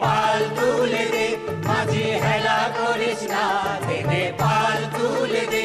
পাল তুলে দে মাঝি হেলা করিস না দে পাল তুলে দে।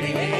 baby.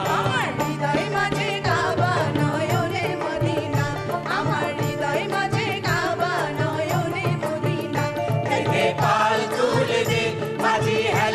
Haji, Haji.